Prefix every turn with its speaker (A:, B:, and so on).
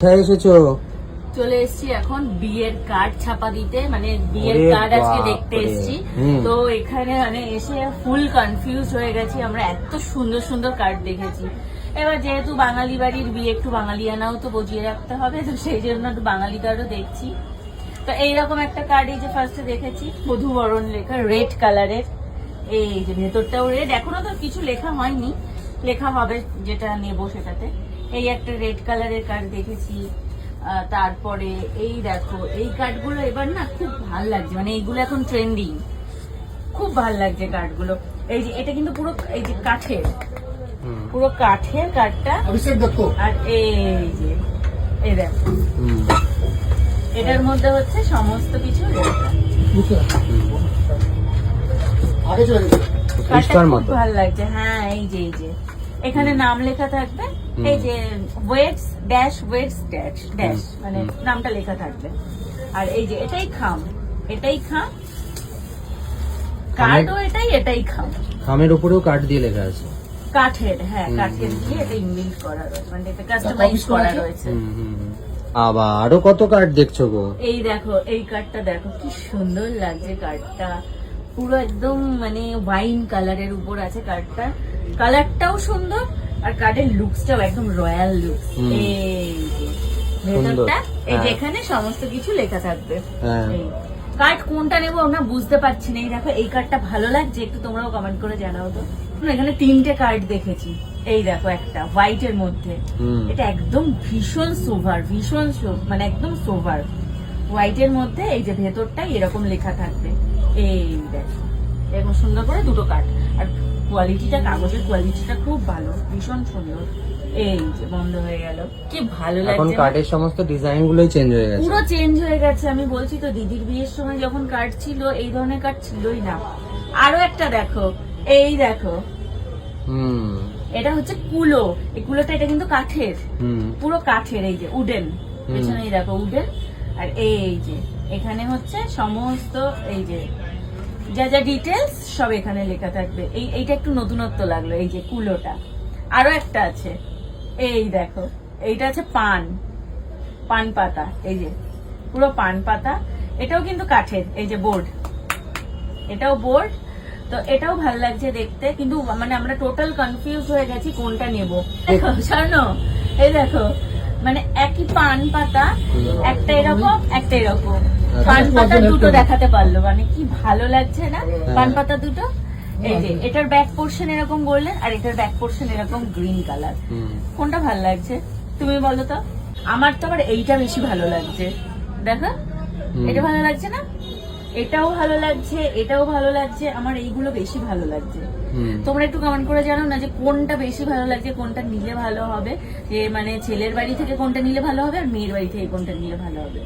A: কোথায় এসেছ?
B: চলে এসেছি এখন বিয়ের কার্ড ছাপা দিতে মানে বিয়ের কার্ড আজকে দেখতে এসেছি। তো এখানে মানে এসে ফুল কনফিউজ হয়ে গেছি আমরা এত সুন্দর সুন্দর কার্ড দেখেছি। এবার যেহেতু বাঙালি বাড়ির বিয়ে একটু বাঙালিয়ানাও তো বুঝিয়ে রাখতে হবে তো সেই জন্য একটু বাঙালি কার্ডও দেখছি। তো এইরকম একটা কার্ড এই যে ফার্স্টে দেখেছি মধুবরণ লেখা রেড কালারের এই যে ভেতরটাও রেড এখনও তো কিছু লেখা হয়নি। লেখা হবে যেটা নেব সেটাতে। এই একটা রেড কালারের কার্ড দেখেছি। তারপরে এই দেখো এই কার্ডগুলো এবার না খুব ভালো লাগছে। মানে এইগুলো এখন ট্রেন্ডিং খুব ভালো লাগছে কার্ডগুলো এই যে এটা কিন্তু পুরো এই যে কাঠের। পুরো কাঠের
C: কাঠটা
B: আর এই যে এই দেখো। এটার মধ্যে হচ্ছে সমস্ত কিছু
A: আগে
B: চলে
A: গেছে।
B: ভালো লাগছে। হ্যাঁ এই যে এই যে। এখানে নাম লেখা থাকবে। এই যে weights dash weights dash dash মানে নামটা লেখা থাকবে। আর এই যে এটাই খাম এটাই খাম। কার্ডও এটাই এটাই খাম।
A: খামের উপরেও কাঠ দিয়ে লেখা আছে।
B: কাঠের হ্যাঁ কাঠের দিয়ে এটা ইনবিল্ড করা রয়েছে মানে এটা কাস্টমাইজ করা রয়েছে।
A: হুম, হুম, হুম। আবার আরও কত কাঠ দেখছ গো?
B: এই দেখো এই কার্ডটা দেখো কি সুন্দর লাগছে কার্ডটা পুরো একদম মানে ওয়াইন কালারের উপর আছে কার্ডটা কালারটাও সুন্দর আর কার্ডের লুকসটাও একদম রয়্যাল লুকস। ভেতরটা এই
A: হ্যাঁ।
B: সমস্ত কিছু লেখা থাকবে।
A: হ্যাঁ।
B: কার্ড কোনটা নেব আমরা বুঝতে পারছি না। এই দেখো এই কার্ডটা ভালো লাগছে একটু তোমরাও কমেন্ট করে জানাও তো। এখানে তিনটে কার্ড দেখেছি। এই দেখো একটা হোয়াইট এর মধ্যে। এটা একদম ভীষণ সোভার ভীষণ মানে একদম সোভার। হোয়াইট এর মধ্যে এই যে ভেতরটা এরকম লেখা থাকবে। এই দেখো এরকম সুন্দর করে দুটো কার্ড আর কোয়ালিটিটা কাগজের কোয়ালিটিটা খুব ভালো ভীষণ সুন্দর। এই যে বন্ধ হয়ে গেল। কি ভালো লাগছে না?
A: কাঠের সমস্ত ডিজাইন গুলোই চেঞ্জ হয়ে গেছে।
B: পুরো চেঞ্জ হয়ে গেছে আমি বলছি তো দিদির বিয়ের সময় যখন কার্ড ছিল এই ধরনের কার্ড ছিলই না। আরও একটা দেখো এই দেখো।
A: হুম।
B: এটা হচ্ছে কুলো। এই কুলোটা এটা কিন্তু কাঠের।
A: হুম।
B: পুরো কাঠের এই যে উডেন। পেছনে এই দেখো উডেন। আর এই যে এখানে হচ্ছে সমস্ত এই যে যা যা ডিটেলস সব এখানে লেখা থাকবে। এই, এইটা একটু নতুনত্ব লাগল, এই যে কুলোটা। আরও একটা আছে। এই দেখো, এইটা আছে পান। পান পাতা, এই যে, পুরো পান পাতা। এটাও কিন্তু কাঠের, এই যে বোর্ড এটাও বোর্ড তো এটাও ভালো লাগছে দেখতে, কিন্তু মানে আমরা টোটাল কনফিউজ হয়ে গেছি কোনটা নেব। দেখো, শোনো, এই দেখো মানে একই পান পাতা, একটা এরকম একটা এরকম। পান পাতা দুটো দেখাতে পারল। মানে কি ভালো লাগছে না? পান পাতা দুটো? এই যে এটার ব্যাক পোর্শন এরকম বললেন আর এটার ব্যাক পোর্শন এরকম গ্রিন কালার কোনটা ভালো লাগছে? তুমি বলো তো। আমার তো আবার এইটা বেশি ভালো লাগছে। দেখো এটা ভালো লাগছে না? এটাও ভালো লাগছে এটাও ভালো লাগছে আমার এইগুলো বেশি ভালো লাগছে। তোমরা একটু কমেন্ট করে জানো না যে কোনটা বেশি ভালো লাগছে কোনটা নিলে ভালো হবে? যে মানে ছেলের বাড়ি থেকে কোনটা নিলে ভালো হবে আর মেয়ের বাড়ি থেকে কোনটা নিলে ভালো হবে?